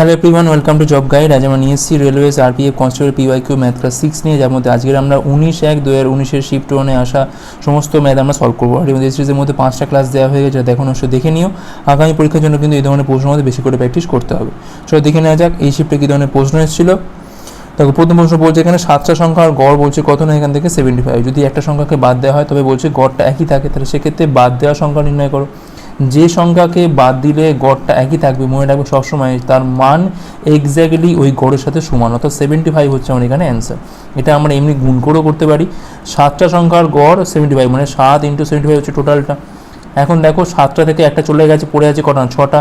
Hello everyone welcome to job guide আজ আমরা নিয়ে এসেছি railways RPF constable PYQ math class six নিয়ে। যার মধ্যে আজকের আমরা উনিশ এক দু হাজার উনিশের শিফট ওয়ানে আসা সমস্ত ম্যাথ আমরা সলভ করব। আর এই সিরিজের মধ্যে পাঁচটা ক্লাস দেওয়া হয়ে গেছে দেখুন অবশ্যই দেখে নিও। আগামী পরীক্ষার জন্য কিন্তু এই ধরনের প্রশ্নের মধ্যে বেশি করে প্র্যাকটিস করতে হবে। চলো দেখে নেওয়া যাক, এই শিফটে কী ধরনের প্রশ্ন এসেছিল। দেখো, প্রথম প্রশ্ন বলছে এখানে সাতটা সংখ্যা আর গড় বলছে কত না এখান থেকে সেভেন্টি ফাইভ যদি একটা সংখ্যাকে বাদ দেওয়া হয়, তবে বলছে গড়টা একই থাকে, তাহলে সেক্ষেত্রে বাদ দেওয়া সংখ্যা নির্ণয় করো। যে সংখ্যাকে বাদ দিলে গড়টা একই থাকবে, মনে রাখবে সবসময় তার মান এক্স্যাক্টলি ওই গড়ের সাথে সমান, অর্থাৎ সেভেন্টি ফাইভ হচ্ছে আমার এখানে অ্যান্সার এটা আমরা এমনি গুণ করেও করতে পারি। সাতটা সংখ্যার গড় সেভেন্টি ফাইভ মানে সাত ইন্টু সেভেন্টি ফাইভ হচ্ছে টোটালটা এখন দেখো সাতটা থেকে একটা চলে গেছে, পড়ে আছে কটা? ছটা।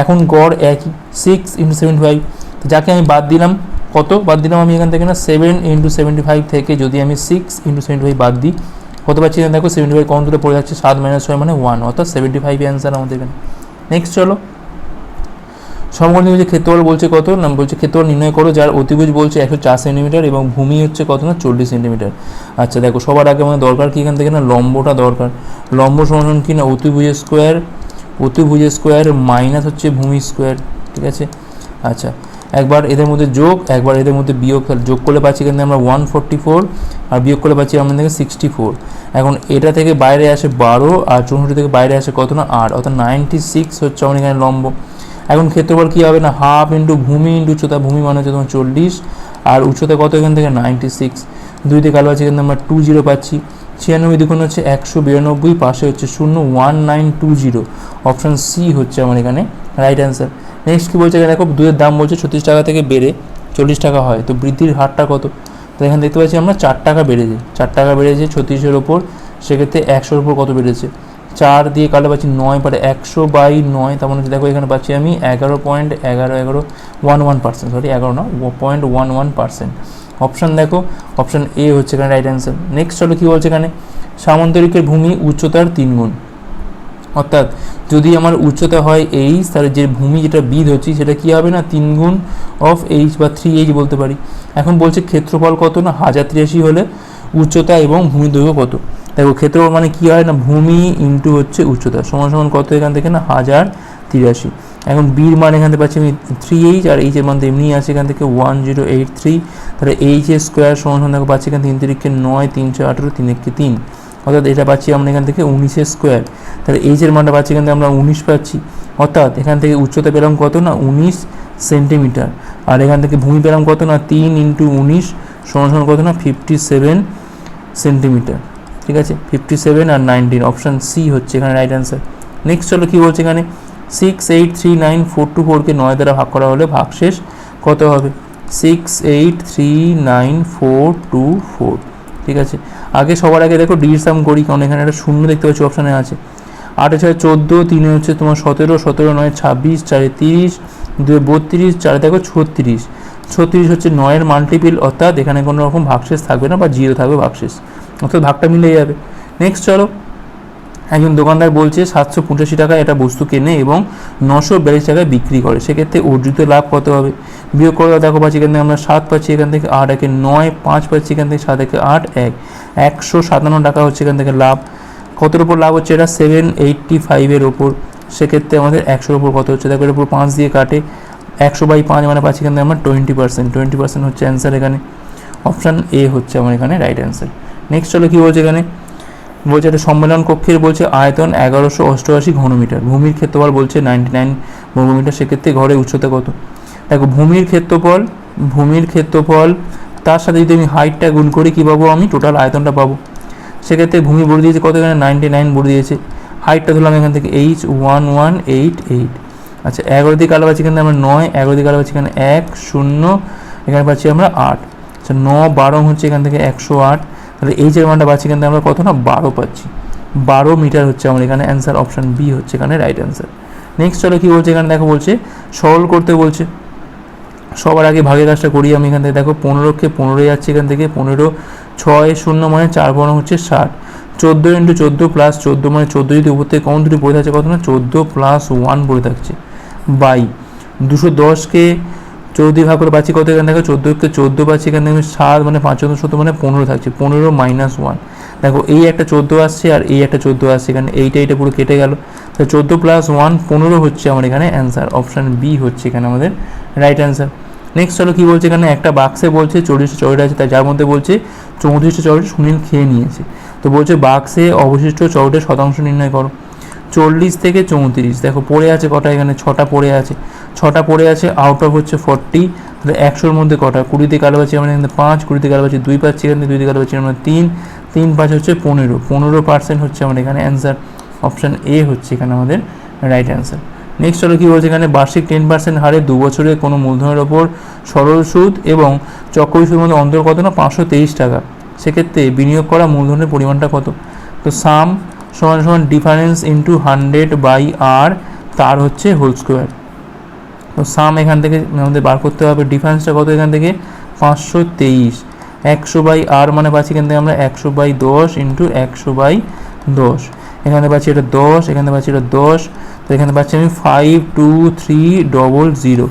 এখন গড় একই সিক্স ইন্টু সেভেন্টি ফাইভ যাকে আমি বাদ দিলাম, কত? বাদ দিলাম আমি এখান থেকে না সেভেন ইন্টু সেভেন্টি ফাইভ থেকে যদি আমি সিক্স ইন্টু সেভেন্টি ফাইভ বাদ দিই হতে পারছি না দেখো সেভেন্টি ফাইভ কম দূরে পড়ে যাচ্ছে, সাত মাইনাস ছয় মানে ওয়ান অর্থাৎ সেভেন্টি ফাইভ অ্যান্সার আমাদের এখানে। নেক্সট চলো। সমকোণ যে ক্ষেত্রফল বলছে কত? না, বলছে ক্ষেত্রফল নির্ণয় করো, যার অতিভুজ বলছে একশো চার সেন্টিমিটার এবং ভূমি হচ্ছে কত না? চল্লিশ সেন্টিমিটার আচ্ছা দেখো, সবার আগে আমাদের দরকার কি এখান থেকে না? লম্বটা দরকার। লম্ব সমান কি না? অতিভুজ স্কোয়ার অতিভুজ স্কোয়ার মাইনাস হচ্ছে ভূমি স্কোয়ার ঠিক আছে? আচ্ছা একবার এদের মধ্যে যোগ, একবার এদের মধ্যে বিয়োগ যোগ করলে পাচ্ছি এখান থেকে আমরা ওয়ান ফোরটি ফোর আর বিয়োগ করলে পাচ্ছি আমাদের থেকে সিক্সটি ফোর এখন এটা থেকে বাইরে আসে বারো, আর চৌষট্টি থেকে বাইরে আসে কত না আট, অর্থাৎ নাইনটি সিক্স হচ্ছে আমাদের এখানে লম্ব। এখন ক্ষেত্রফল কী হবে না? হাফ ইন্টু ভূমি ইন্টু উচ্চতা, ভূমি মানে হচ্ছে তোমার চল্লিশ, আর উচ্চতা কত এখান থেকে? নাইনটি সিক্স দুই দিকে আলো আছে এখান থেকে আমরা টু জিরো পাচ্ছি। ছিয়ানব্বই দ্বিগুণ হচ্ছে একশো বিরানব্বই, পাশে হচ্ছে শূন্য one nine two zero option C হচ্ছে আমার এখানে রাইট অ্যান্সার নেক্সট কী বলছে এখানে? দেখো, দুধের দাম বলছে ছত্রিশ টাকা থেকে বেড়ে চল্লিশ টাকা হয়। তো বৃদ্ধির হারটা কত? তো এখানে দেখতে পাচ্ছি আমরা চার টাকা বেড়েছে। চার টাকা বেড়েছে ছত্রিশের ওপর, সেক্ষেত্রে একশোর ওপর কত বেড়েছে? চার দিয়ে কাটলে পাচ্ছি নয় পরে একশো বাই নয়, তার মানে দেখো এখানে পাচ্ছি আমি এগারো পয়েন্ট এগারো এগারো ওয়ান ওয়ান পার্সেন্ট সরি এগারো না point one one percent option দেখো অপশান এ হচ্ছে এখানে রাইট অ্যান্সার নেক্সট চলো কী বলছে এখানে? সামন্তরিকের ভূমি উচ্চতার তিন গুণ অর্থাৎ যদি আমার উচ্চতা হয় এইচ তাহলে যে ভূমি যেটা বিদ হচ্ছে, সেটা কী হবে না? তিন গুণ অফ এইচ বা থ্রি এইচ বলতে পারি। এখন বলছে ক্ষেত্রফল কত না? হাজার তিরাশি হলে উচ্চতা এবং ভূমি দৈর্ঘ্য কত? দেখো, ক্ষেত্রফল মানে কী হয় না? ভূমি ইন্টু হচ্ছে উচ্চতা। সমান সমান কত এখান থেকে না? হাজার তিরাশি। এখন বির মান এখান থেকে পাচ্ছি আমি থ্রি এইচ আর এইচের মান তো এমনি আছে এখান থেকে ওয়ান জিরো এইট থ্রি তাহলে এইচ এর স্কোয়ার সমান সমান দেখো, পাচ্ছি এখান তিন তিরিখকে নয় তিনশো আঠেরো, তিন এককে তিন। অর্থাৎ এটা পাচ্ছি আমরা এখান থেকে উনিশের স্কোয়ার তাহলে এইচের মানটা পাচ্ছি থেকে আমরা উনিশ পাচ্ছি। অর্থাৎ এখান থেকে উচ্চতা পেলাম কত না? উনিশ সেন্টিমিটার আর এখান থেকে ভূমি পেলাম কত না? তিন ইন্টু উনিশ সমান সমান কত না? ফিফটি সেভেন সেন্টিমিটার ঠিক আছে? ফিফটি সেভেন আর নাইনটিন অপশান সি হচ্ছে এখানে রাইট অ্যান্সার নেক্সট চলো কী বলছে এখানে? Six eight three nine four two ফোরকে নয় দ্বারা ভাগ করা হলে ভাগশেষ কত হবে? Six eight three nine four two four ঠিক আছে? আগে সবার আগে দেখো ডির সাম করি, কারণ এখানে একটা শূন্য দেখতে পাচ্ছি অপশানে আছে। আটে ছয় চোদ্দ, তিনে হচ্ছে তোমার সতেরো সতেরো নয়, ছাব্বিশ, চারে তিরিশ, দুয়ে বত্রিশ, চারে দেখো ছত্রিশ। ছত্রিশ হচ্ছে নয়ের মাল্টিপিল অর্থাৎ এখানে কোনো রকম ভাগশেষ থাকবে না বা জিরো থাকবে ভাগশেষ। অর্থাৎ ভাগটা মিলে যাবে। নেক্সট চলো। একজন দোকানদার বলছে, সাতশো পঁচাশি টাকা এটা বস্তু কেনে এবং নশো বিয়াল্লিশ টাকায় বিক্রি করে। সেক্ষেত্রে অর্জিত লাভ কত হবে? বিয়োগ করে দেখো পাচ্ছি এখান থেকে আমরা সাত পাচ্ছি, এখান থেকে আট একে নয়, পাঁচ পাচ্ছি এখান থেকে সাত একে আট, এক। একশো সাতান্ন টাকা হচ্ছে এখান থেকে লাভ। কতর উপর লাভ হচ্ছে? এটা সেভেন এইটটি ফাইভের ওপর সেক্ষেত্রে আমাদের একশোর ওপর কত হচ্ছে? দেখো, এর উপর পাঁচ দিয়ে কাটে। একশো বাই পাঁচ মানে পাচ্ছি এখান থেকে আমরা টোয়েন্টি পার্সেন্ট টোয়েন্টি পার্সেন্ট হচ্ছে অ্যান্সার এখানে। অপশান এ হচ্ছে আমার এখানে রাইট অ্যান্সার নেক্সট চলো কী বলছে এখানে? বলছে একটা সম্মেলন কক্ষের বলছে, আয়তন এগারোশো অষ্টআশি ঘনমিটার। ভূমির ক্ষেত্রফল বলছে নাইনটি নাইন বর্গমিটার সেক্ষেত্রে ঘরে উচ্চতা কত? দেখো, ভূমির ক্ষেত্রফল ভূমির ক্ষেত্রফল, তার সাথে যদি আমি হাইটটা গুণ করি, কী পাবো আমি? টোটাল আয়তনটা পাবো। সেক্ষেত্রে ভূমি বলে দিয়েছে, কত এখানে? নাইনটি নাইন বলে দিয়েছে। হাইটটা ধরলাম এখান থেকে H one one eight eight আচ্ছা এগারো দিকে আলো পাচ্ছি এখানে আমরা নয়, এগারো দিকে আলো পাচ্ছি এখানে এক, শূন্য, এখানে পাচ্ছি আমরা আট। আচ্ছা ন বারো হচ্ছে এখান থেকে একশো আট। তাহলে এই যে মানটা পাচ্ছি কিন্তু আমরা কত না? বারো পাচ্ছি। বারো মিটার হচ্ছে আমার এখানে অ্যান্সার অপশান বি হচ্ছে এখানে রাইট অ্যান্সার নেক্সট চলো কী বলছে এখানে? দেখো বলছে, সরল করতে বলছে। সবার আগে ভাগের কাজটা করি আমি এখান থেকে। দেখো পনেরোকে পনেরোই যাচ্ছে এখান থেকে। পনেরো, ছয়, শূন্য মানে চার পনেরো হচ্ছে ষাট। চোদ্দ ইন্টু চোদ্দ প্লাস চোদ্দ মানে চোদ্দ যদি উপর থেকে কমন দুটি পড়ে থাকছে কত না? চোদ্দ প্লাস ওয়ান পড়ে থাকছে। বাই। দুশো দশকে চৌদ্দ ভাগ করে পাচ্ছি কত এখানে? দেখো চোদ্দোকে চোদ্দ পাচ্ছি এখানে আমি সাত মানে পাঁচ চোদ্দ সত্তর মানে পনেরো থাকছে, পনেরো মাইনাস ওয়ান দেখো এই একটা চোদ্দ আসছে আর এই একটা চোদ্দ আসছে, এখানে এইটা এইটা পুরো কেটে গেল। তো চোদ্দ প্লাস ওয়ান পনেরো হচ্ছে আমার এখানে অ্যান্সার অপশান বি হচ্ছে এখানে আমাদের রাইট অ্যান্সার নেক্সট চলো কী বলছে এখানে? একটা বাক্সে বলছে চল্লিশটা চকলেট আছে তার যার মধ্যে বলছে চৌত্রিশটা চকলেট সুনীল খেয়ে নিয়েছে। তো বলছে বাক্সে অবশিষ্ট চকলেটের শতাংশ নির্ণয় করো। চল্লিশ থেকে চৌত্রিশ, দেখো পড়ে আছে কটা এখানে? ছটা পড়ে আছে। ছটা পড়ে আছে আউট অফ হচ্ছে ফর্টি তাহলে একশোর মধ্যে কটা? কুড়িতে কালো পাচ্ছি আমরা এখানে পাঁচ, কুড়িতে কালো পাচ্ছি দুই পাচ্ছি এখানে, দুইতে কালো পাচ্ছি আমরা তিন তিন পাঁচ হচ্ছে পনেরো পনেরো পার্সেন্ট হচ্ছে আমার এখানে অ্যান্সার অপশান এ হচ্ছে এখানে আমাদের রাইট অ্যান্সার নেক্সট হলো কী বলছে এখানে? বার্ষিক টেন পার্সেন্ট হারে দু বছরে কোনো মূলধনের ওপর সরল সুদ এবং চক্রবৃদ্ধি সুদের মধ্যে অন্তর কত না? পাঁচশো তেইশ টাকা। সেক্ষেত্রে বিনিয়োগ করা মূলধনের পরিমাণটা কত? তো সাম সমান সমান ডিফারেন্স ইন্টু হান্ড্রেড বাই আর তার হচ্ছে হোল স্কোয়ার তো সাম এখান থেকে আমাদের বার করতে হবে। ডিফারেন্সটা কত এখান থেকে? পাঁচশো তেইশ। একশো বাই আর মানে পাচ্ছি এখান থেকে আমরা একশো বাই দশ ইন্টু একশো বাই দশ। এখানে পাচ্ছি এটা দশ, এখানে পাচ্ছি এটা দশ। তো এখানে পাচ্ছি আমি five two three double zero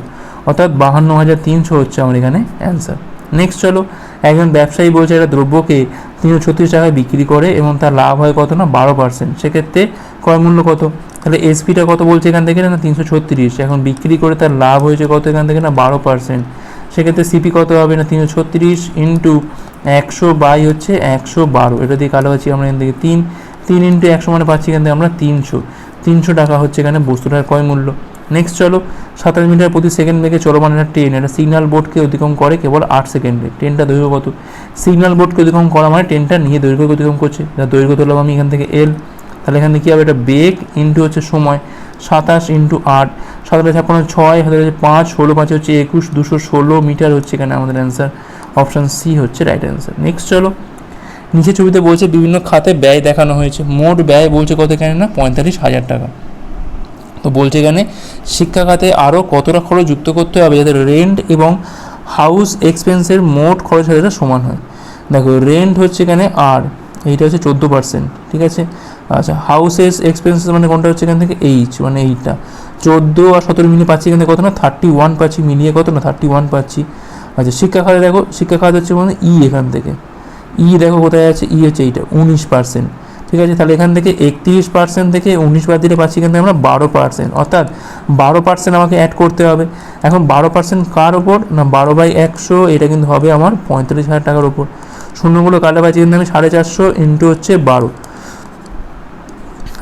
অর্থাৎ বাহান্ন হাজার তিনশো হচ্ছে আমার এখানে অ্যান্সার নেক্সট চলো, একজন ব্যবসায়ী বলছে একটা দ্রব্যকে তিনশো ছত্রিশ টাকায় বিক্রি করে এবং তার লাভ হয় কত না? বারো পার্সেন্ট সেক্ষেত্রে ক্রয় মূল্য কত? তাহলে এসপিটা কত বলছে এখান থেকে না তিনশো ছত্রিশ? এখন বিক্রি করে তার লাভ হয়েছে কত এখান থেকে না বারো পার্সেন্ট সেক্ষেত্রে সিপি কত হবে না তিনশো ছত্রিশ ইন্টু একশো বাই হচ্ছে একশো বারো। এটা দিয়ে পাচ্ছি আমরা এখান থেকে তিন তিন ইন্টু একশো মানে পাচ্ছি এখান থেকে আমরা তিনশো। তিনশো টাকা হচ্ছে এখানে বস্তুটার ক্রয় মূল্য। নেক্সট চলো, সাতাশ মিটার প্রতি সেকেন্ড বেগে চলমান একটা ট্রেন এটা সিগন্যাল বোর্ডকে অতিক্রম করে কেবল আট সেকেন্ডে ট্রেনটা দৈর্ঘ্য কত? সিগন্যাল বোর্ডকে অতিক্রম করা মানে ট্রেনটা নিয়ে দৈর্ঘ্য অতিক্রম করছে। যার দৈর্ঘ্য তুললাম আমি এখান থেকে এল তাহলে এখান থেকে কী হবে? এটা বেগ ইন্টু হচ্ছে সময়, সাতাশ ইন্টু আট। সাতাশে ছাপ্পান্ন ছয় হাতে হচ্ছে পাঁচ, ষোলো, পাঁচে হচ্ছে একুশ, দুশো ষোলো মিটার হচ্ছে এখানে আমাদের অ্যান্সার অপশান সি হচ্ছে রাইট অ্যান্সার নেক্সট চলো। নিচে ছবিতে বলছে বিভিন্ন খাতে ব্যয় দেখানো হয়েছে। মোট ব্যয় বলছে কত এখানে না? পঁয়তাল্লিশ হাজার টাকা। তো বলছে এখানে, শিক্ষা খাতে আরও কতটা খরচ যুক্ত করতে হবে যাতে রেন্ট এবং হাউস এক্সপেন্সের মোট খরচ হাজারটা সমান হয়? দেখো রেন্ট হচ্ছে এখানে আর এইটা হচ্ছে চোদ্দ পার্সেন্ট ঠিক আছে? আচ্ছা হাউসেস এক্সপেন্সেস মানে কোনটা হচ্ছে এখান থেকে? এইচ মানে এইটা। চোদ্দ আর সতেরো মিলিয়ে পাচ্ছি এখান থেকে কত না? থার্টি ওয়ান পাচ্ছি, মিলিয়ে কত না? থার্টি ওয়ান পাচ্ছি। আচ্ছা শিক্ষা খাতে দেখো, শিক্ষা খাত হচ্ছে মানে ই এখান থেকে। ই দেখো কোথায় আছে? ই হচ্ছে এইটা, উনিশ পার্সেন্ট ঠিক আছে? তাহলে এখান থেকে একত্রিশ পার্সেন্ট থেকে উনিশ বাদ দিলে পাচ্ছি এখান থেকে আমরা বারো পার্সেন্ট অর্থাৎ বারো পার্সেন্ট আমাকে অ্যাড করতে হবে। এখন বারো পার্সেন্ট কার ওপর না, বারো বাই একশো, এটা কিন্তু হবে আমার পঁয়তাল্লিশ হাজার টাকার ওপর শূন্যগুলো কাটা পাই আমি সাড়ে চারশো ইন্টু হচ্ছে বারো।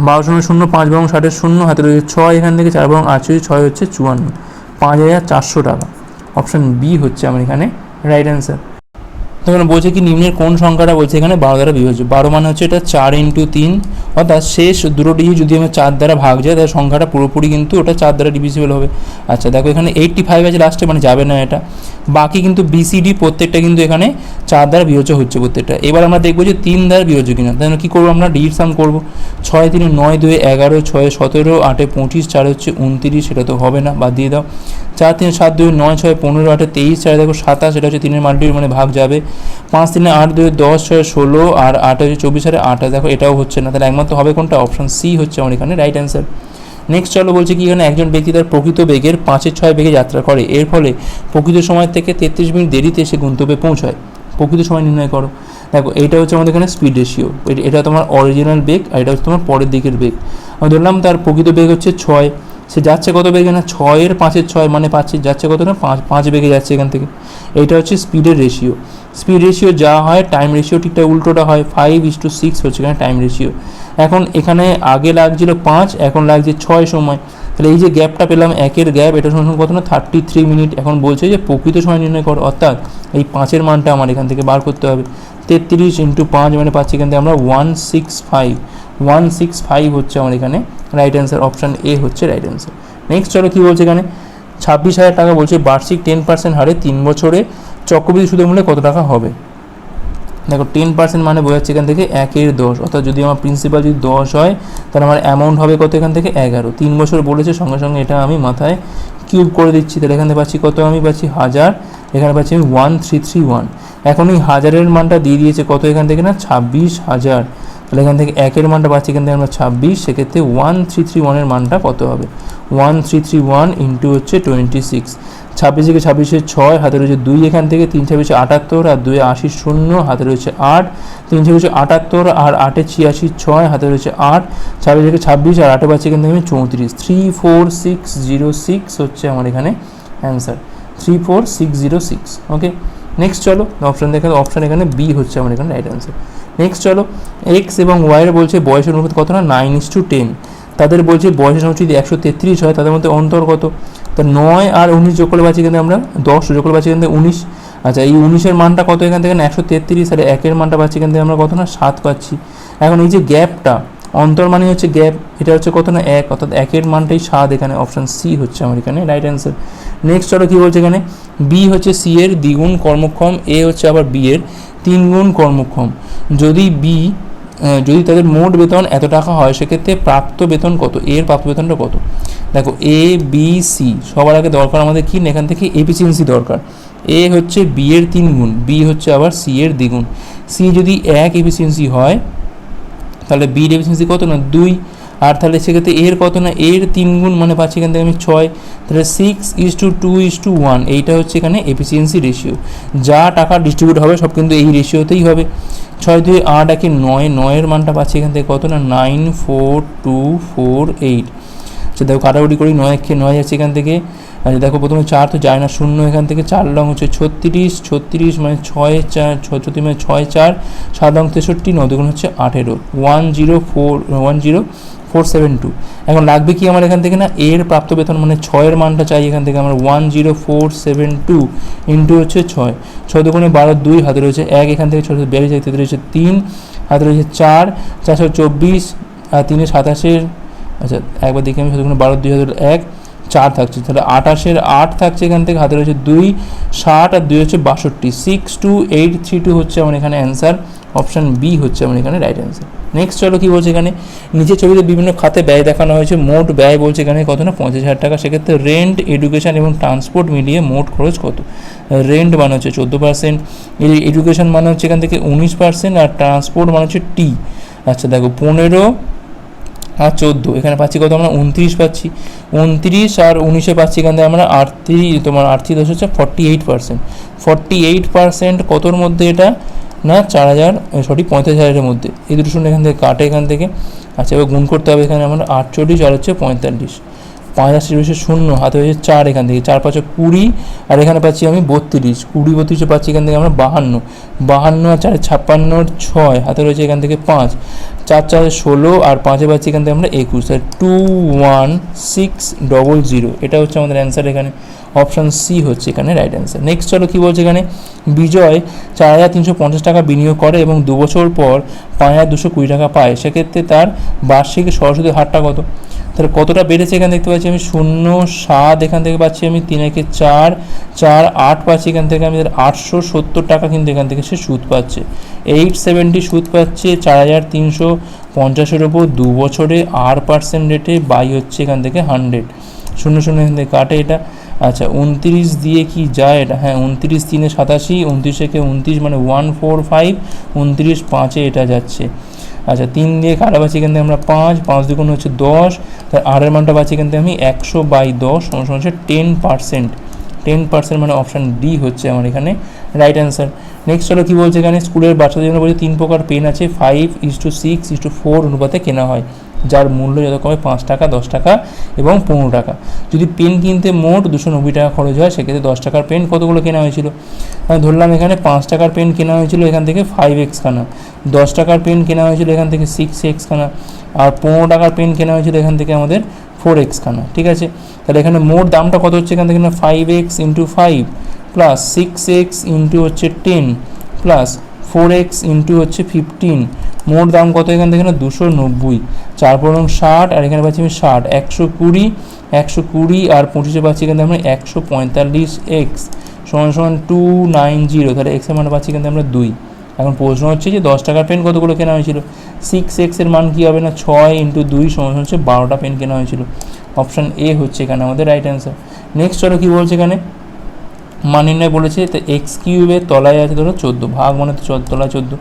বারো শূন্য শূন্য, পাঁচ বরং ষাটের শূন্য, হাতে রয়েছে ছয়, এখান থেকে চার বরং আট, ছয় হচ্ছে চুয়ান্ন। পাঁচ হাজার চারশো টাকা। অপশান বি হচ্ছে আমার এখানে রাইট অ্যান্সার তখন বলছে কি নিম্নের কোন সংখ্যাটা বলছে এখানে? বারো দ্বারা বিভাজ্য বারো মানে হচ্ছে এটা চার ইন্টু তিন। অর্থাৎ শেষ দুটো ডিজিট যদি আমার চার দ্বারা ভাগ যায় তাহলে সংখ্যাটা পুরোপুরি কিন্তু ওটা চার দ্বারা ডিভিজিবল হবে। আচ্ছা দেখো এখানে এইটটি ফাইভ আছে লাস্টে মানে যাবে না এটা। বাকি কিন্তু বিসিডি প্রত্যেকটা কিন্তু এখানে চার দ্বারা বিভাজ্য হচ্ছে প্রত্যেকটা। এবার আমরা দেখব যে তিন দ্বারা বিভাজ্য কিনা। তাহলে কী করব আমরা? ডিজিট সাম করব। ছয় তিনে নয় দুয়ে এগারো, ছয় সতেরো, আটে পঁচিশ, চার হচ্ছে উনতিরিশ, সেটা তো হবে না, বাদ দিয়ে দাও। চার তিন সাত দুই নয় ছয় পনেরো আটে তেইশ, চার দেখো সাতাশ, এটা হচ্ছে তিনের মাল্টির মানে ভাগ যাবে। পাঁচ তিনে আট দুই দশ ছয় ষোলো আর আট হচ্ছে চব্বিশ আরে আট, দেখো এটাও হচ্ছে না। তাহলে একমাত্র হবে কোনটা? অপশন সি হচ্ছে আমার এখানে রাইট অ্যান্সার নেক্সট চলো বলছে কি এখানে একজন ব্যক্তি তার প্রকৃত বেগের পাঁচের ছয় বেগে যাত্রা করে। এর ফলে প্রকৃত সময় থেকে তেত্রিশ মিনিট দেরিতে সে গন্তব্যে পৌঁছায়। প্রকৃত সময় নির্ণয় করো। দেখো, এটা হচ্ছে আমাদের এখানে স্পিড রেশিও এটা তোমার অরিজিনাল বেগ আর এটা হচ্ছে তোমার পরের দিকের বেগ। আমি ধরলাম তার প্রকৃত বেগ হচ্ছে ছয়। সে যাচ্ছে কত বেগে না? ছয়ের পাঁচের ছয় মানে পাচ্ছে, যাচ্ছে কত না? পাঁচ পাঁচ বেগে যাচ্ছে এখান থেকে। এইটা হচ্ছে স্পিডের রেশিও স্পিড রেশিও যা হয় টাইম রেশিও ঠিকঠাক উল্টোটা হয়। ফাইভ ইস টু সিক্স হচ্ছে এখানে টাইম রেশিও এখন এখানে আগে লাগছিল পাঁচ, এখন লাগছে ছয় সময়। তাহলে এই যে গ্যাপটা পেলাম, একের গ্যাপ এটা সময় কত না? থার্টি থ্রি মিনিট এখন বলছে যে প্রকৃত সময় নির্ণয় কর, অর্থাৎ এই পাঁচের মানটা আমার এখান থেকে বার করতে হবে। তেত্রিশ ইন্টু পাঁচ মানে পাচ্ছি এখান থেকে আমরা one six five one six five হচ্ছে আমার এখানে রাইট অ্যান্সার অপশান এ হচ্ছে রাইট অ্যান্সার নেক্সট চলো কী বলছে এখানে? ছাব্বিশ হাজার টাকা বলছে, বার্ষিক টেন পার্সেন্ট হারে তিন বছরে চক্রবৃদ্ধি সুদের মূল্যে কত টাকা হবে? দেখো টেন পার্সেন্ট মানে বোঝাচ্ছে এখান থেকে একের দশ, অর্থাৎ যদি আমার প্রিন্সিপাল যদি দশ হয়, তাহলে আমার অ্যামাউন্ট হবে কত এখান থেকে? এগারো। তিন বছর বলেছে, সঙ্গে সঙ্গে এটা আমি মাথায় কিউব করে দিচ্ছি। তাহলে এখানে পাচ্ছি কত? আমি পাচ্ছি হাজার। এখানে পাচ্ছি আমি ওয়ান থ্রি থ্রি ওয়ান এখন এই হাজারের মানটা দিয়ে দিয়েছে কত এখান থেকে না? ছাব্বিশ হাজার। তাহলে এখান থেকে একের মানটা পাচ্ছি এখান থেকে আমরা ছাব্বিশ, সেক্ষেত্রে ওয়ান থ্রি থ্রি ওয়ানের মানটা কত হবে? One three three one into হচ্ছে টোয়েন্টি সিক্স ছাব্বিশ থেকে ছাব্বিশে ছয়, হাতে রয়েছে দুই এখান থেকে, তিন ছাব্বিশে আটাত্তর, আর দুই আশি শূন্য, হাতে রয়েছে আট। তিন ছাব্বিশে আটাত্তর, আর আটে ছিয়াশি ছয়, হাতে রয়েছে আট। ছাব্বিশ থেকে ছাব্বিশ, আর আটে পাচ্ছি এখান থেকে চৌত্রিশ। Three four six zero six হচ্ছে আমার এখানে answer three four six zero six okay next চলো অপশান দেখা অপশান এখানে বি হচ্ছে আমার এখানে রাইট অ্যান্সার নেক্সট চলো এক্স এবং ওয়াইয়ের বলছে বয়সের অনুপাত কত না? নাইন ইস টু টেন তাদের বলছে বয়সের সংখ্যা যদি একশো তেত্রিশ হয়, তাদের মধ্যে অন্তর কত? তা নয় আর উনিশ যোগ করলে কিন্তু আমরা দশ, যোগ করলে কিন্তু উনিশ। আচ্ছা এই উনিশের মানটা কত এখান থেকে একশো তেত্রিশ আর একের মানটা পাচ্ছি থেকে আমরা কত না? সাত পাচ্ছি। এখন এই যে গ্যাপটা অন্তর মানে হচ্ছে গ্যাপ, এটা হচ্ছে কত না এক, অর্থাৎ একের মানটাই সাত এখানে অপশান সি হচ্ছে আমার এখানে রাইট অ্যান্সার নেক্সট চলো কী বলছে এখানে? বি হচ্ছে সি এর দ্বিগুণ কর্মক্ষম এ হচ্ছে আবার বি এর তিন গুণ কর্মক্ষম। যদি বি যদি তাদের মোট বেতন এত টাকা হয়, সেক্ষেত্রে প্রাপ্ত বেতন কত? এর প্রাপ্ত বেতনটা কত? দেখো এ বি সি সবার আগে দরকার আমাদের কি? এখান থেকে এফিসিয়েন্সি দরকার। এ হচ্ছে বি এর তিন গুণ বি হচ্ছে আবার সি এর দ্বিগুণ। সি যদি এক এফিসিয়েন্সি হয় তাহলে বির এফিসিয়েন্সি কত না? দুই। আর তাহলে সেক্ষেত্রে এর কত না? এর তিন গুণ মানে পাচ্ছি এখান থেকে আমি ছয়। তাহলে six is two two is two one এইটা হচ্ছে এখানে এফিসিয়েন্সি রেশিও যা টাকা ডিস্ট্রিবিউট হবে, সব কিন্তু এই রেশিওতেই হবে। ছয় দুই আট একে নয়, নয়ের মানটা পাচ্ছি এখান থেকে কত না? Nine four two four eight আচ্ছা দেখো, কাটাকুটি করি, নয় একে নয় যাচ্ছে এখান থেকে। আচ্ছা দেখো প্রথমে চার তো যায় না, শূন্য এখান থেকে চার, লং হচ্ছে ছত্রিশ ছত্রিশ মানে ছয় চার ছত্রিশ মানে ছয় চার, সাত, লং তেষট্টি নয় দুগুণ হচ্ছে আঠেরো, one zero four, one zero four seven two. এখন লাগবে কি আমার এখান থেকে না? এর প্রাপ্ত বেতন মানে ছয়ের মানটা চাই এখান থেকে আমার one zero four seven two into হচ্ছে ছয়। ছয় দুগুণে বারো দুই, হাতে রয়েছে এক, এখান থেকে ছশো বিয়াল্লিশ এক রয়েছে তিন, হাতে রয়েছে চার, চারশো চব্বিশ, আর তিনে সাতাশের আচ্ছা একবার দেখি আমি ছয় দুগুণে বারো দুই হাজার এক। চার থাকছে, তাহলে আঠাশের আট থাকছে এখান থেকে, হাতে রয়েছে দুই, ষাট আর দুই হচ্ছে বাষট্টি। Six two eight three two হচ্ছে আমার এখানে অ্যান্সার অপশান বি হচ্ছে আমার এখানে রাইট অ্যান্সার নেক্সট চলো কী বলছে এখানে? নিচের ছবিতে বিভিন্ন খাতে ব্যয় দেখানো হয়েছে, মোট ব্যয় বলছে এখানে কত না, পঞ্চাশ হাজার টাকা। সেক্ষেত্রে রেন্ট এডুকেশন এবং ট্রান্সপোর্ট মিলিয়ে মোট খরচ কত? রেন্ট মানে হচ্ছে চোদ্দ পার্সেন্ট এডুকেশন মানে হচ্ছে এখান থেকে উনিশ পার্সেন্ট আর ট্রান্সপোর্ট মানে হচ্ছে টি আচ্ছা দেখো, পনেরো আর চোদ্দ। এখানে পাচ্ছি কত আমরা? উনত্রিশ পাচ্ছি। উনত্রিশ আর উনিশে পাচ্ছি এখান থেকে আমরা আটত্রিশ, তোমার আর্থিক দশ হচ্ছে forty eight percent forty eight percent কতর মধ্যে এটা? না, চার হাজার সরি পঁয়তাল্লিশ হাজারের মধ্যে। এই দুটো শূন্য এখান থেকে কাটে এখান থেকে। আচ্ছা এবার গুণ করতে হবে এখানে আমরা আটচল্লিশ আর হচ্ছে পঁয়তাল্লিশ। পাঁচ আশি রয়েছে শূন্য, হাতে হয়েছে চার এখান থেকে। চার পাঁচে কুড়ি, আর এখানে পাচ্ছি আমি বত্রিশ। কুড়ি, বত্রিশে পাচ্ছি এখান থেকে আমরা বাহান্ন। বাহান্ন আর চারে ছাপ্পান্নর ছয়। হাতে রয়েছে এখান থেকে পাঁচ। চার চারে ষোলো, আর পাঁচে পাচ্ছি এখান থেকে আমরা একুশ। Two one six double zero এটা হচ্ছে আমাদের অ্যান্সার এখানে। অপশান সি হচ্ছে এখানে রাইট অ্যান্সার নেক্সট চলো কী বলছে এখানে? বিজয় চার হাজার তিনশো পঞ্চাশ টাকা বিনিয়োগ করে এবং দু বছর পর পাঁচ হাজার দুশো কুড়ি টাকা পায়। সেক্ষেত্রে তার বার্ষিক সরস্বতী হারটা কত? তাহলে কতটা বেড়েছে এখানে দেখতে পাচ্ছি আমি? শূন্য সাত এখান থেকে পাচ্ছি আমি, তিন একে চার চার আট পাচ্ছি এখান থেকে আমি আটশো সত্তর টাকা কিন্তু এখান থেকে সে সুদ পাচ্ছে। এইট সেভেন্টি সুদ পাচ্ছে, চার হাজার তিনশো পঞ্চাশের ওপর দু বছরে আর পার্সেন্ট রেটে বাই হচ্ছে এখান থেকে হান্ড্রেড শূন্য শূন্য এখান থেকে কাটে এটা। আচ্ছা উনত্রিশ দিয়ে কি যায় এটা? হ্যাঁ উনত্রিশ তিনে সাতাশি, উনত্রিশ একে উনত্রিশ মানে ওয়ান ফোর ফাইভ উনত্রিশ পাঁচে এটা যাচ্ছে। আচ্ছা তিন দিয়ে কাটা পাচ্ছি এখান আমরা পাঁচ পাঁচ দুগুণ হচ্ছে দশ তার আরের মানটা এখান থেকে আমি একশো বাই দশ, সমান হচ্ছে টেন পার্সেন্ট। টেন পার্সেন্ট মানে অপশান ডি হচ্ছে আমার এখানে রাইট অ্যান্সার। নেক্সট হলো কী বলছে এখানে? স্কুলের বাচ্চাদের জন্য বলছে তিন প্রকার পেন আছে, five is two six is two four অনুপাতে কেনা হয়। যার মূল্য যথাক্রমে পাঁচ টাকা, দশ টাকা এবং পনেরো টাকা। যদি পেন কিনতে মোট দুশো নব্বই টাকা খরচ হয়, সেক্ষেত্রে দশ টাকার পেন কতগুলো কেনা হয়েছিল? ধরলাম এখানে পাঁচ টাকার পেন কেনা হয়েছিল এখান থেকে ফাইভ এক্স খানা। দশ টাকার পেন কেনা হয়েছিল এখান থেকে সিক্স এক্স খানা। আর পনেরো টাকার পেন কেনা হয়েছিল এখান থেকে আমাদের ফোর এক্স খানা, ঠিক আছে? তাহলে এখানে মোট দামটা কত হচ্ছে? এখান থেকে না five X into five plus six X into হচ্ছে ten plus four X into হচ্ছে ফিফটিন মোট দাম কত এখান থেকে দুশো নব্বই। চার পরং ষাট, আর এখানে পাচ্ছি আমি ষাট। একশো কুড়ি একশো কুড়ি, আর পঁচিশে পাচ্ছি এখান আমরা একশো পঁয়তাল্লিশ এক্স সমান সমান টু নাইন জিরো তাহলে এক্সের মানে পাচ্ছি থেকে আমরা দুই। এখন প্রশ্ন হচ্ছে যে দশ টাকার পেন কতগুলো কেনা হয়েছিল? সিক্স এক্সের মান কী হবে না? ছয় ইন্টু দুই সমান হচ্ছে বারোটা পেন কেনা হয়েছিল। অপশান এ হচ্ছে এখানে আমাদের রাইট অ্যান্সার নেক্সট চলো কী বলছে এখানে? মান নির্ণয় বলেছে, তো এক্স কিউবের তলায় আছে ধরো চোদ্দ। ভাগ মানে তো তলায় চোদ্দ।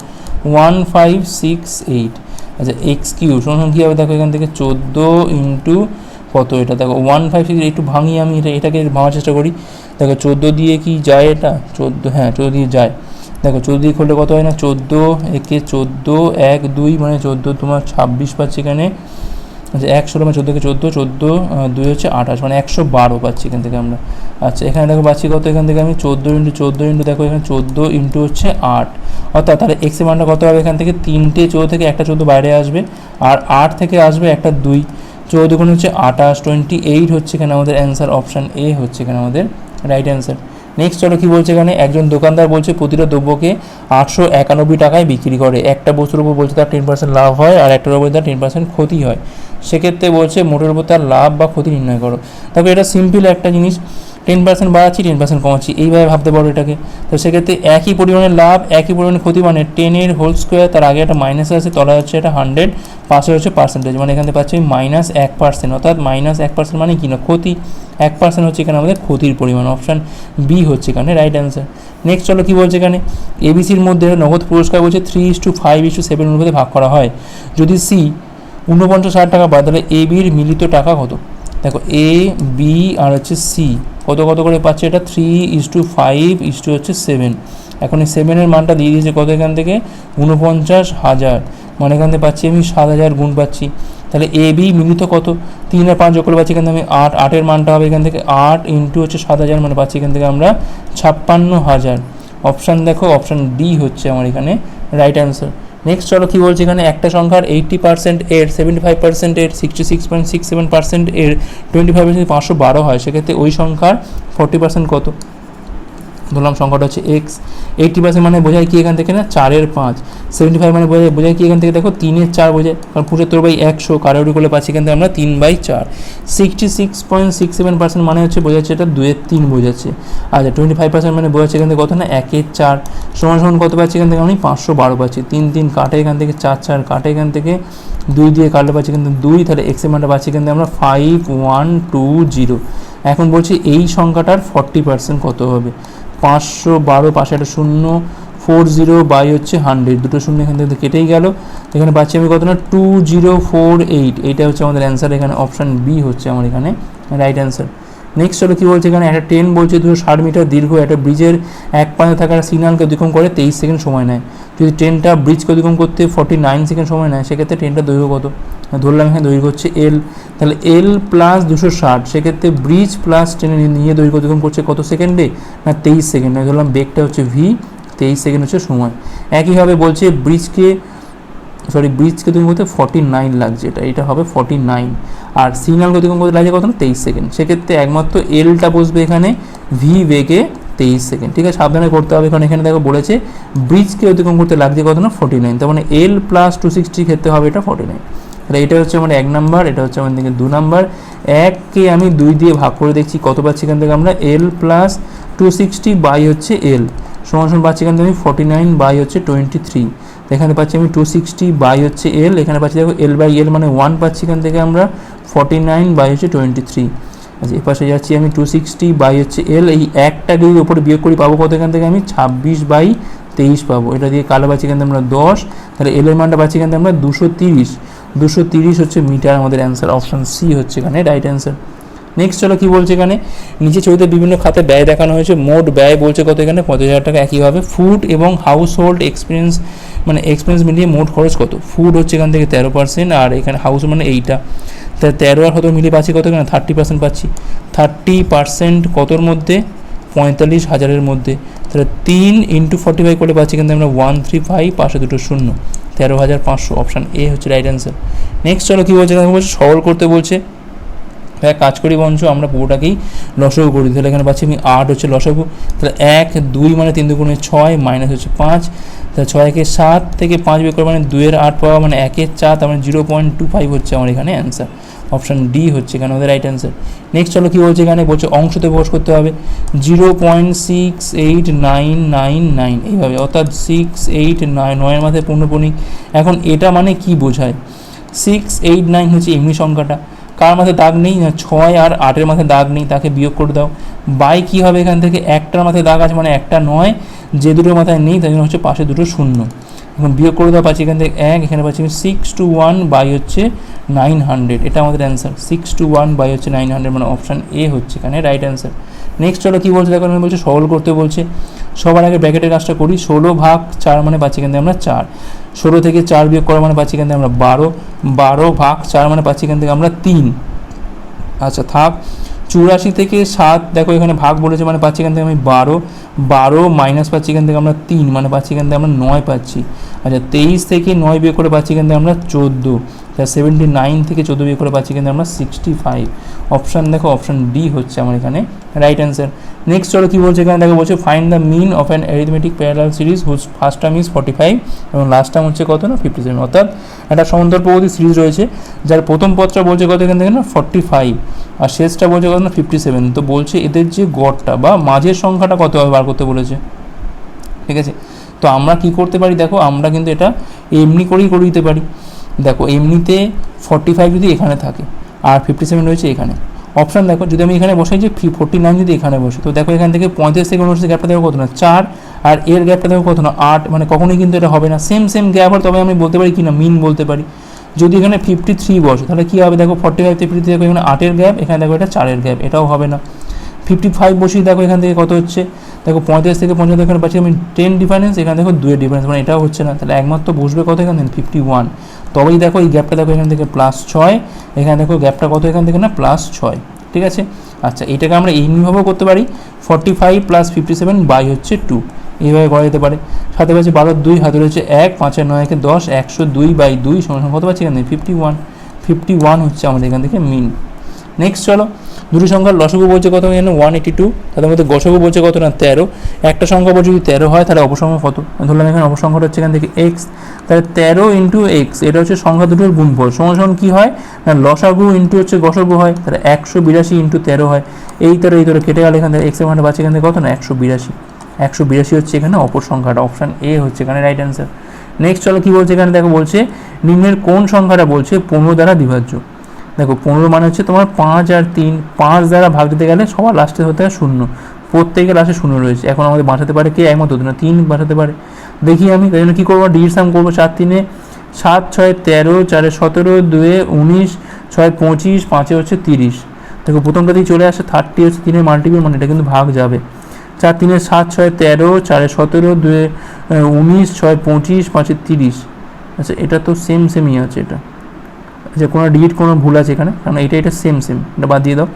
ওয়ান ফাইভ সিক্স এইট আচ্ছা এক্স কিউ সমান কী হবে দেখো এখান থেকে? চোদ্দ ইন্টু কত এটা? দেখো ওয়ান ফাইভ সিক্স একটু ভাঙি আমি এটা, এটাকে ভাঙার চেষ্টা করি। দেখো, চোদ্দ দিয়ে কি যায় এটা? চোদ্দ হ্যাঁ চোদ্দ দিয়ে যায়। দেখো, চোদ্দ দিয়ে করলে কত হয় না? চোদ্দ, একে চোদ্দ, এক, দুই মানে চোদ্দ তোমার ছাব্বিশ পাচ্ছে এখানে। আচ্ছা একশো মানে চোদ্দোকে চোদ্দ চোদ্দ দুই হচ্ছে আঠাশ মানে একশো বারো পাচ্ছি এখান থেকে আমরা। আচ্ছা এখানে দেখো পাচ্ছি কত? এখান থেকে আমি চোদ্দ ইন্টু চোদ্দ ইন্টু দেখো, এখানে চোদ্দ ইন্টু হচ্ছে আট। অর্থাৎ তাহলে এক্সের মানটা কত হবে? এখান থেকে তিনটে চোদ্দ থেকে একটা চোদ্দ বাইরে আসবে, আর আট থেকে আসবে একটা দুই। চৌদ্দ গুণ হচ্ছে আঠাশ টোয়েন্টি এইট হচ্ছে এখানে আমাদের অ্যান্সার অপশান এ হচ্ছে এখানে আমাদের রাইট অ্যান্সার নেক্সট চলো কী বলছে এখানে? একজন দোকানদার বলছে প্রতিটা দ্রব্যকে আটশো একানব্বই টাকায় বিক্রি করে। একটা বস্তুর উপর বলছে তার টেন পার্সেন্ট লাভ হয় আর একটার উপর তার টেন পার্সেন্ট ক্ষতি হয়। সেক্ষেত্রে বলছে মোটের উপর তার লাভ বা ক্ষতি নির্ণয় করো। তবে এটা সিম্পল একটা জিনিস। টেন পার্সেন্ট বাড়াচ্ছি টেন পার্সেন্ট কমাচ্ছি, এইভাবে ভাবতে পারো এটাকে। তো সেক্ষেত্রে একই পরিমাণে লাভ, একই পরিমাণে ক্ষতি মানে টেনের হোল স্কোয়ার তার আগে একটা মাইনাস আছে তলা হচ্ছে একটা হান্ড্রেড পাশে হচ্ছে পার্সেন্টেজ মানে এখানে পাচ্ছি মাইনাস এক পার্সেন্ট অর্থাৎ মাইনাস এক পার্সেন্ট মানে কি না, ক্ষতি। এক পার্সেন্ট হচ্ছে এখানে আমাদের ক্ষতির পরিমাণ অপশান বি হচ্ছে এখানে রাইট অ্যান্সার নেক্সট চলো কী বলছে এখানে? এবিসির মধ্যে নগদ পুরস্কার বলছে three is two five is two seven অনুপাতে ভাগ করা হয়। যদি সি ঊনপঞ্চাশ হাজার টাকা পায় তাহলে এ বির মিলিত টাকা কত? দেখো এ বি আর হচ্ছে সি কত কত করে পাচ্ছে এটা? Three is two five is two হচ্ছে সেভেন এখন এই সেভেনের মানটা দিয়ে দিয়েছে কত এখান থেকে? উনপঞ্চাশ হাজার। মানে এখান থেকে পাচ্ছি আমি সাত হাজার গুণ পাচ্ছি। তাহলে এ বি মিলিত কত? তিন আর পাঁচ যোগ করে পাচ্ছি এখান থেকে আমি আট আটের মানটা হবে এখান থেকে আট ইন্টু হচ্ছে সাত হাজার মানে পাচ্ছি এখান থেকে আমরা ছাপ্পান্ন হাজার। অপশান দেখো অপশান ডি হচ্ছে আমার এখানে রাইট অ্যান্সার নেক্সট চলো কী বলছে এখানে? একটা সংখ্যার এইট্টি পার্সেন্ট এর সেভেন্টি ফাইভ পার্সেন্ট এর sixty six point six seven percent এর টোয়েন্টি ফাইভ পার্সেন্ট পাঁচশো বারো হয়। সেক্ষেত্রে ওই সংখ্যার ফোর্টি পার্সেন্ট কত? ধরলাম সংখ্যাটা হচ্ছে এক্স এইটটি পার্সেন্ট মানে বোঝায় কি এখান থেকে না? চারের পাঁচ। সেভেন্টি ফাইভ মানে বোঝায় বোঝায় কি এখান থেকে? দেখো, তিনের চার বোঝায়, কারণ পঁচাত্তর বাই একশো কারোরি করলে পাচ্ছি এখান থেকে আমরা তিন বাই চার। Sixty six point six seven percent মানে হচ্ছে বোঝাচ্ছে এটা দুয়ের তিন বোঝাচ্ছে। আচ্ছা টোয়েন্টি ফাইভ পার্সেন্ট মানে বোঝাচ্ছে এখান থেকে কত না? একের চার। সমান সমান কত পাচ্ছি এখান থেকে? আমি পাঁচশো বারো পাচ্ছি। তিন তিন কাটে এখান থেকে চার চার কাটে এখান থেকে দুই দিয়ে কাটলে পাচ্ছি কিন্তু দুই। তাহলে এক্সের মানটা পাচ্ছি কিন্তু আমরা ফাইভ ওয়ান টু জিরো এখন বলছি এই সংখ্যাটার ফর্টি পার্সেন্ট কত হবে? পাঁচশো বারো পাশে একটা শূন্য, ফোর জিরো, বাই হচ্ছে হান্ড্রেড। দুটো শূন্য এখান থেকে কেটেই গেল। এখানে পাচ্ছি আমি কত না? Two zero four eight. এইটা হচ্ছে আমাদের অ্যান্সার এখানে অপশান বি হচ্ছে আমার এখানে রাইট অ্যান্সার নেক্সট হলো কী বলছে এখানে? একটা ট্রেন বলছে দুশো ষাট মিটার দীর্ঘ, একটা ব্রিজের এক পাশে থাকা সিগন্যালকে অতিক্রম করে তেইশ সেকেন্ড সময় নেয়। যদি ট্রেনটা ব্রিজকে অতিক্রম করতে ফর্টি নাইন সেকেন্ড সময় নেয়, সেক্ষেত্রে ট্রেনটা দৈর্ঘ্য কত? ধরলাম এখানে দৈর্ঘ্য হচ্ছে এল তাহলে এল প্লাস দুশো ষাট, সেক্ষেত্রে ব্রিজ প্লাস ট্রেনে নিয়ে দৈর্ঘ্য অতিক্রম করছে কত সেকেন্ডে না, তেইশ সেকেন্ডে ধরলাম বেগটা হচ্ছে ভি তেইশ সেকেন্ড হচ্ছে সময়। একইভাবে বলছে ব্রিজকে সরি ব্রিজকে অতিক্রম করতে ফর্টি নাইন লাগছে, এটা এটা হবে ফর্টি নাইন আর সিগন্যাল অতিক্রম করতে লাগছে কত না, তেইশ সেকেন্ড সেক্ষেত্রে একমাত্র এলটা বসবে এখানে ভি বেগে তেইশ সেকেন্ড ঠিক আছে, সাবধানে করতে হবে, কারণ এখানে দেখো বলেছে ব্রিজকে অতিক্রম করতে লাগছে কত না ফর্টি নাইন তার মানে এল প্লাস টু সিক্সটি ক্ষেত্রে হবে এটা ফর্টি নাইন তাহলে এটা হচ্ছে আমার এক নাম্বার এটা হচ্ছে আমার দিকে দু নাম্বার এককে আমি দুই দিয়ে ভাগ করে দেখছি, কত পাচ্ছি এখান থেকে আমরা? L plus two sixty by হচ্ছে এল সমান সমান পাচ্ছি এখান থেকে আমি ফর্টি নাইন বাই হচ্ছে টোয়েন্টি থ্রি এখানে পাচ্ছি আমি টু সিক্সটি বাই হচ্ছে এল এখানে পাচ্ছি দেখো এল বাই এল মানে ওয়ান পাচ্ছি এখান থেকে আমরা ফর্টি নাইন বাই হচ্ছে টোয়েন্টি থ্রি আচ্ছা এ পাশে যাচ্ছি আমি টু সিক্সটি বাই হচ্ছে এল এই একটা যদি ওপরে বিয়োগ করি পাবো কত এখান থেকে আমি? ছাব্বিশ বাই তেইশ পাবো। এটা দিয়ে কালো পাচ্ছি এখান থেকে আমরা দশ, তাহলে এলের মানটা পাচ্ছি এখান থেকে আমরা দুশো তিরিশ। দুশো তিরিশ হচ্ছে মিটার আমাদের অ্যান্সার অপশান সি হচ্ছে এখানে রাইট অ্যান্সার নেক্সট চলো কী বলছে এখানে? নিচে ছবিতে বিভিন্ন খাতে ব্যয় দেখানো হয়েছে। মোট ব্যয় বলছে কত এখানে? পঁচিশ হাজার টাকা। একইভাবে ফুড এবং হাউস হোল্ড এক্সপিরিয়েন্স মানে এক্সপিরিয়েন্স মিলিয়ে মোট খরচ কত? ফুড হচ্ছে এখান থেকে তেরো পার্সেন্ট আর এখানে হাউস মানে এইটা। তা তেরো আর কত মিলিয়ে পাচ্ছি কত এখানে? থার্টি পার্সেন্ট পাচ্ছি। থার্টি পার্সেন্ট কতর মধ্যে? পঁয়তাল্লিশ হাজারের মধ্যে। তাহলে তিন ইন্টু ফর্টি ফাইভ করে পাচ্ছি কিন্তু আমরা ওয়ান থ্রি ফাইভ পাশে দুটো শূন্য। তেরো হাজার পাঁচশো। অপশান এ হচ্ছে রাইট অ্যান্সার নেক্সট চলো কী বলছে? বলছে, সরল করতে বলছে এক কাজ করি বঞ্চ আমরা পুরোটাকেই লসগু করি। তাহলে এখানে পাচ্ছি আমি আট হচ্ছে লসগু তাহলে এক, দুই মানে তিন দুগুণে ছয় মাইনাস হচ্ছে পাঁচ। তাহলে ছয় একে সাত থেকে পাঁচ বের করে মানে দুইয়ের আট পাওয়া মানে একের চার, তার মানে জিরো পয়েন্ট টু ফাইভ হচ্ছে আমার এখানে অ্যান্সার অপশান ডি হচ্ছে এখানে ওদের রাইট অ্যান্সার নেক্সট চলো কী বলছে এখানে? বলছে অংশতে প্রকাশ করতে হবে। Zero point six eight nine nine nine এইভাবে, অর্থাৎ সিক্স এইট নাইন নয়ের মাথায় পূর্ণপণিক। এখন এটা মানে কি বোঝায়? সিক্স এইট নাইন হচ্ছে এমনি সংখ্যাটা। কার মাথায় দাগ নেই? না, ছয় আর আটের মাথায় দাগ নেই, তাকে বিয়োগ করে দাও। বাই কী হবে এখান থেকে? একটার মাথায় দাগ আছে মানে একটা নয়, যে দুটোর মাথায় নেই, তাই জন্য হচ্ছে পাশে দুটো শূন্য। এখন বিয়োগ করে দেওয়া পাচ্ছি এখান থেকে এক, এখানে পাচ্ছি আমি সিক্স টু ওয়ান বাই হচ্ছে নাইন হান্ড্রেড এটা আমাদের answer six two one by হচ্ছে নাইন হান্ড্রেড মানে অপশান এ হচ্ছে এখানে রাইট অ্যান্সার নেক্সট চলো কী বলছে? দেখো এখানে বলছে সরল করতে বলছে। সবার আগে ব্র্যাকেটের কাজটা করি। ষোলো ভাগ চার মানে পাচ্ছি এখান থেকে আমরা চার। ষোলো থেকে চার বিয়োগ করা মানে পাচ্ছি এখান থেকে আমরা বারো। বারো ভাগ চার মানে পাচ্ছি এখান থেকে আমরা তিন। আচ্ছা থাক। চুরাশি থেকে সাত, দেখো এখানে ভাগ বলেছে মানে পাচ্ছি এখান থেকে আমি বারো। বারো মাইনাস পাচ্ছি এখান থেকে আমরা তিন মানে পাচ্ছি এখান থেকে আমরা নয় পাচ্ছি। আচ্ছা তেইশ থেকে নয় বিয়োগ করে পাচ্ছি এখান থেকে আমরা চোদ্দ। সেভেন্টি নাইন থেকে চোদ্দ বিয়োগ করে পাচ্ছি কিন্তু আমরা সিক্সটি ফাইভ অপশান দেখো অপশান ডি হচ্ছে আমার এখানে। রাইট অ্যান্সার নেক্সট চলো কী বলছে এখানে? দেখো বলছে find the mean of an arithmetic parallel series whose first term is forty five এবং লাস্ট টার্ম হচ্ছে কত না? ফিফটি সেভেন অর্থাৎ একটা সমান্তর প্রগতি সিরিজ রয়েছে, যার প্রথম পথটা বলছে কত এখান থেকে না? ফর্টি ফাইভ আর শেষটা বলছে কত না? ফিফটি সেভেন তো বলছে এদের যে গড়টা বা মাঝের সংখ্যাটা কত হবে বার করতে বলেছে। ঠিক আছে? তো আমরা কি করতে পারি? দেখো, আমরা কিন্তু এটা এমনি করেই করে দিতে পারি। দেখো, এমনিতে ফর্টি ফাইভ যদি এখানে থাকে, আর ফিফটি সেভেন রয়েছে এখানে। অপশান দেখো, যদি আমি এখানে বসাই যে ফোর্টি নাইন যদি এখানে বসে, তো দেখো এখান থেকে পঁয়ত্রিশ থেকে উনত্রিশ গ্যাপটা দেখো কত না চার, আর এর গ্যাপটা দেখো কত না আট মানে কখনোই কিন্তু এটা হবে না। সেম সেম গ্যাপ হয় তবে আমি বলতে পারি কি না মিন বলতে পারি। যদি এখানে ফিফটি থ্রি বসে, তাহলে কী হবে? দেখো ফর্টি ফাইভ ফিফটি থ্রি দেখো এখানে আটের গ্যাপ এখানে দেখো এটা চারের গ্যাপ এটাও হবে না। ফিফটি ফাইভ বসিয়ে দেখো এখান থেকে কত হচ্ছে? দেখো পঁয়ত্রিশ থেকে পঞ্চাশ এখানে পাচ্ছি আমি টেন ডিফারেন্স এখানে দেখো দুয়ের ডিফারেন্স মানে এটাও হচ্ছে না। তাহলে একমাত্র বসবে কত এখান থেকে? ফিফটি ওয়ান তবেই দেখো এই গ্যাপটা দেখো এখান থেকে প্লাস ছয়, এখানে দেখো গ্যাপটা কত এখান থেকে না? প্লাস ছয়। ঠিক আছে? আচ্ছা এটাকে আমরা এইভাবেও করতে পারি। Forty five plus fifty seven by হচ্ছে টু এইভাবে করা যেতে পারে। সাথে পাচ্ছি বারো দুই, হাতে রয়েছে এক পাঁচের নয়, একে দশ, একশো দুই বাই দুই সমান কত পাচ্ছি এখান থেকে? ফিফটি ওয়ান ফিফটি ওয়ান হচ্ছে আমাদের এখান থেকে মিন নেক্সট চলো, দুটি সংখ্যার লসগু বলছে কত এখানে ওয়ান এইটি টু তাদের মধ্যে গসগু বলছে কত না? তেরো। একটা সংখ্যা বলছে যদি তেরো হয়, তাহলে অপসংখ্যা কত? ধরলাম এখানে অপসংখ্যাটা হচ্ছে এখান থেকে এক্স তাহলে তেরো ইন্টু এক্স এটা হচ্ছে সংখ্যা দুটোর গুণফল। সমান কী হয়? না, লসাগু ইন্টু হচ্ছে গসগু হয়, তাহলে একশো বিরাশি ইন্টু তেরো হয়। এই তেরো এই তেরো কেটে গেলে, এখান থেকে এক্সের মানে পাচ্ছে এখান থেকে কত না? একশো বিরাশি। একশো বিরাশি হচ্ছে এখানে অপর সংখ্যাটা অপশান এ হচ্ছে এখানে রাইট অ্যান্সার নেক্সট চলো কী বলছে এখানে? দেখো বলছে, নিম্নের কোন সংখ্যাটা বলছে? পনেরো দ্বারা বিভাজ্য। দেখো, পনেরো মানে হচ্ছে তোমার পাঁচ আর তিন, পাঁচ দ্বারা ভাগ দিতে গেলে সবার লাস্টে হতে হয় শূন্য। প্রত্যেকের লাস্টে শূন্য রয়েছে। এখন আমাদের বাঁচাতে পারে কে? একমত হতো না তিন বাঁচাতে পারে। দেখি আমি তাই জন্য কী করব? ডির সাম করব চার তিনে। সাত, ছয়, তেরো, চারে সতেরো, দুয়ে উনিশ, ছয়, পঁচিশ, পাঁচে হচ্ছে তিরিশ। দেখো প্রথমটাতেই চলে আসে থার্টি হচ্ছে তিনের মাল্টিপিল মানে এটা কিন্তু ভাগ যাবে। চার তিনে সাত, ছয়, তেরো, চারে সতেরো, দুয়ে উনিশ, ছয়, পঁচিশ, পাঁচে তিরিশ। আচ্ছা এটা তো সেম সেমই আছে এটা। আচ্ছা কোনো ডিজিট কোনো ভুল আছে এখানে, কারণ এটা এটা সেম সেম এটা বাদ দিয়ে দাও।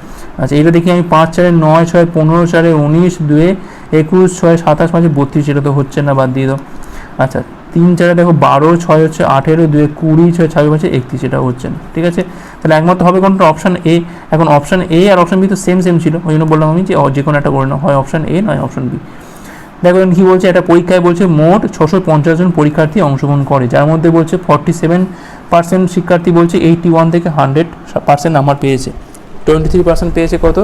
আচ্ছা এটা দেখি আমি পাঁচ চারে নয়, ছয়, পনেরো, চারে উনিশ, দুয়ে একুশ, ছয়, সাতাশ, পাঁচে বত্রিশ, এটা তো হচ্ছে না, বাদ দিয়ে দাও। আচ্ছা তিন চারে দেখো বারো, ছয় হচ্ছে আঠেরো, দুয়ে কুড়ি, ছয়, ছাব্বিশ, পাঁচে একত্রিশ, এটা হচ্ছে না, ঠিক আছে? তাহলে একমাত্র হবে কোনটা? অপশান এ এখন অপশান এ আর অপশান বি তো সেম সেম ছিল, ওই জন্য বললাম আমি যে যে কোনো একটা করে না হয় অপশান এ নয় অপশান বি দেখো কী বলছে? একটা পরীক্ষায় বলছে মোট ছশো পঞ্চাশ জন পরীক্ষার্থী অংশগ্রহণ করে, যার মধ্যে বলছে ফর্টি সেভেন পার্সেন্ট শিক্ষার্থী বলছে এইটি ওয়ান থেকে হান্ড্রেড পার্সেন্ট নাম্বার পেয়েছে। টোয়েন্টি থ্রি পার্সেন্ট পেয়েছে কত?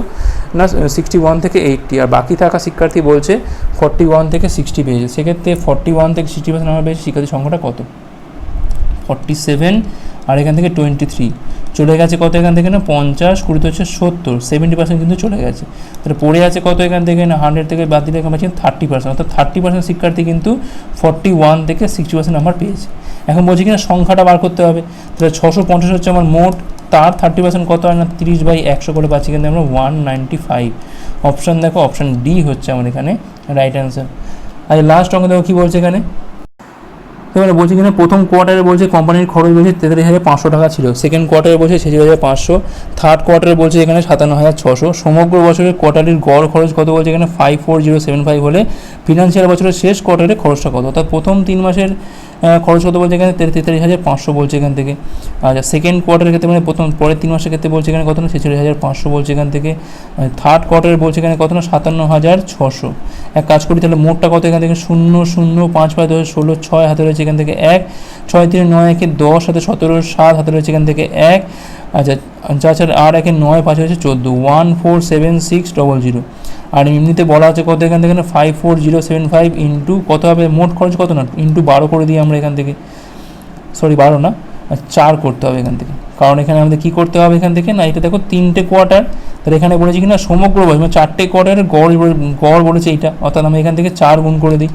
না সিক্সটি ওয়ান থেকে এইটটি আর বাকি থাকা শিক্ষার্থী বলছে ফর্টি ওয়ান থেকে সিক্সটি পেয়েছে। সেক্ষেত্রে ফর্টি ওয়ান থেকে সিক্সটি পার্সেন্ট নাম্বার পেয়েছে শিক্ষার্থীর সংখ্যাটা কত? ফর্টি সেভেন আর এখান থেকে টোয়েন্টি থ্রি চলে গেছে কত এখান থেকে না? পঞ্চাশ কুড়িতে হচ্ছে সত্তর সেভেন্টি পার্সেন্ট কিন্তু চলে গেছে। তাহলে পড়ে আছে কত এখান থেকে না? হান্ড্রেড থেকে বাদ দিলে এখানে পাচ্ছেন থার্টি পার্সেন্ট অর্থাৎ থার্টি পার্সেন্ট শিক্ষার্থী কিন্তু ফর্টি ওয়ান থেকে সিক্সটি পার্সেন্ট নাম্বার পেয়েছে। এখন বলছি কিনা, সংখ্যাটা বার করতে হবে। তাহলে ছশো পঞ্চাশ হচ্ছে আমার মোট। তার থার্টি পার্সেন্ট কত হয় না? তিরিশ বাই একশো করে পাচ্ছি কিন্তু আমরা ওয়ান নাইনটি ফাইভ অপশান দেখো অপশান ডি হচ্ছে আমার এখানে রাইট অ্যান্সার আর লাস্ট অঙ্ক দেখো কী বলছে এখানে? এবারে বলছে কিনা, প্রথম কোয়ার্টারে বলছে কোম্পানির খরচ বলছে তেতাল্লিশ হাজার পাঁচশো টাকা ছিল। সেকেন্ড কোয়ার্টারে বলছে ছেচল্লিশ হাজার পাঁচশো। থার্ড কোয়ার্টারে বলছে এখানে সাতান্ন হাজার ছশো। সমগ্র বছরের কোয়ার্টারির গড় খরচ কত বলছে এখানে? Five four zero seven five হলে ফিনান্সিয়াল বছরের শেষ কোয়ার্টারে খরচটা কত? অর্থাৎ প্রথম তিন মাসের খরচ কত বলছে এখানে? তেতাল্লিশ হাজার পাঁচশো বলছে এখান থেকে। আচ্ছা সেকেন্ড কোয়ার্টারের ক্ষেত্রে মানে প্রথম, পরের তিন মাসের ক্ষেত্রে বলছে এখানে কত না? ছেচল্লিশ হাজার পাঁচশো বলছে এখান থেকে। থার্ড কোয়ার্টারে বলছে এখানে কত না? সাতান্ন হাজার ছশো। এক কাজ করি, তাহলে মোটটা কত এখান থেকে? শূন্য শূন্য, পাঁচ পাঁচ, দশ, ষোলো, ছয় হাতে রয়েছে এখান থেকে এক, ছয়, তিন, নয়, একে দশ হাতে সতেরো, সাত, হাতে রয়েছে এখান থেকে এক আচ্ছা চার চার, আট, একে নয়, পাঁচ হচ্ছে চোদ্দ one four seven six double zero আর এমনিতে বলা আছে কত এখান থেকে না? Five four zero seven five into কত হবে? মোট খরচ কত না? ইন্টু বারো করে দিই আমরা এখান থেকে। সরি বারো না। চার করতে হবে এখান থেকে। কারণ এখানে আমাদের কী করতে হবে এখান থেকে? না, এটা দেখো তিনটে কোয়ার্টার তাহলে এখানে বলেছি কিনা সমগ্র বয়স মানে চারটে কোয়ার্টারের গড় গড় বলেছে এইটা। অর্থাৎ আমি এখান থেকে চার গুণ করে দিই।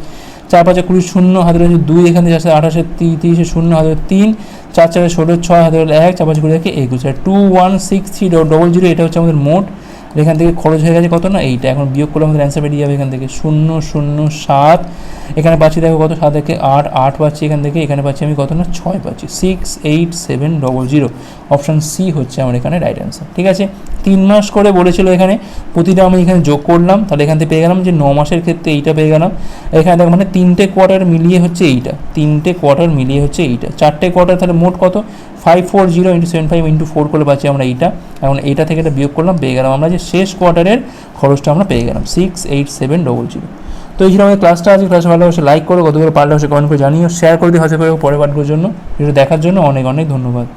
চার পাঁচে কুড়ি শূন্য হাতে রয়েছে দুই, এখানে থেকে সাথে আঠাশে তিরিশে শূন্য হাতে তিন, চার চারে ষোলো, ছয় হাতে এক চার পাঁচে কুড়ি থেকে একুশ two one six three double zero এটা হচ্ছে আমাদের মোট এখান থেকে খরচ হয়ে গেছে কত না? এইটা এখন বিয়োগ করলে আমাদের অ্যান্সার বেরিয়ে যাবে এখান থেকে। শূন্য শূন্য, সাত। এখানে পাচ্ছি দেখো কত? সাত থেকে আট আট পাচ্ছি এখান থেকে। এখানে পাচ্ছি আমি কত না? ছয় পাচ্ছি। Six eight seven double zero option C হচ্ছে আমার এখানে রাইট অ্যান্সার ঠিক আছে? তিন মাস করে বলেছিল এখানে। প্রতিটা আমি এখানে যোগ করলাম। তাহলে এখান থেকে পেয়ে গেলাম যে ন মাসের ক্ষেত্রে এইটা পেয়ে গেলাম। এখানে দেখো মানে তিনটে কোয়ার্টার মিলিয়ে হচ্ছে এইটা। তিনটে কোয়ার্টার মিলিয়ে হচ্ছে এইটা। চারটে কোয়ার্টার তাহলে মোট কত? Five four zero into seven five into four করে পাচ্ছি আমরা এইটা। এখন এইটা থেকে এটা বিয়োগ করলাম, পেয়ে গেলাম আমরা যে শেষ কোয়ার্টারের খরচটা আমরা পেয়ে গেলাম six eight seven double zero তো এই আমাদের ক্লাসটা আছে ক্লাস ভালো অবশ্যই লাইক করো, কতগুলো পারলে অবশ্যই কমেন্ট করে জানিও শেয়ার করে দিই হাজার পরে পাঠগুলোর জন্য। এটা দেখার জন্য অনেক অনেক ধন্যবাদ।